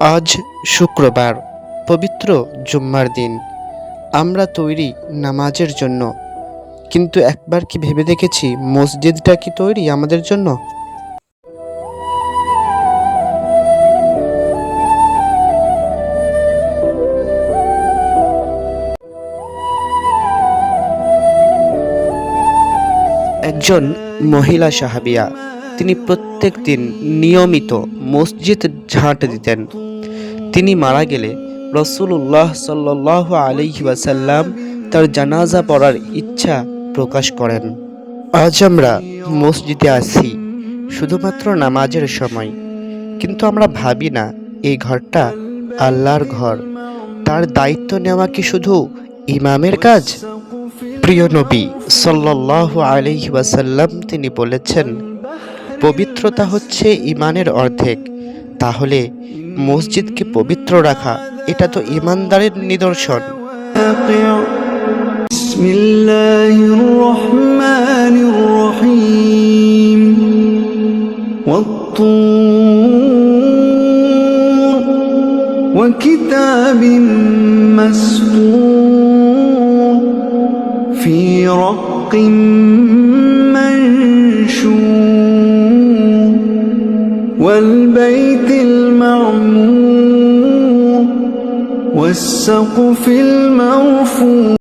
আজ শুক্রবার, পবিত্র জুম্মার দিন। আমরা তৈরি নামাজের জন্য। কিন্তু একবার কি ভেবে দেখেছি, মসজিদটা কি তৈরি আমাদের জন্য? একজন মহিলা সাহাবিয়া। তিনি প্রত্যেক দিন নিয়মিত মসজিদ ঝাঁট দিতেন। তিনি মারা গেলে রসুল্লাহ সাল্লাহ আলহি তার জানাজা পড়ার ইচ্ছা প্রকাশ করেন। আজ আমরা মসজিদে আসি শুধুমাত্র নামাজের সময়। কিন্তু আমরা ভাবি না, এই ঘরটা আল্লাহর ঘর। তার দায়িত্ব নেওয়া কি শুধু ইমামের কাজ? প্রিয় নবী সাল্লাহ আলহি ওয়াসাল্লাম তিনি বলেছেন পবিত্রতা হচ্ছে ইমানের অর্ধেক তাহলে মসজিদকে পবিত্র রাখা এটা তো ইমানদারের নিদর্শন واقع. بسم الله الرحمن الرحيم والطور وكتاب مسطور في رق منشور والبيت المعمور والسقف المرفوع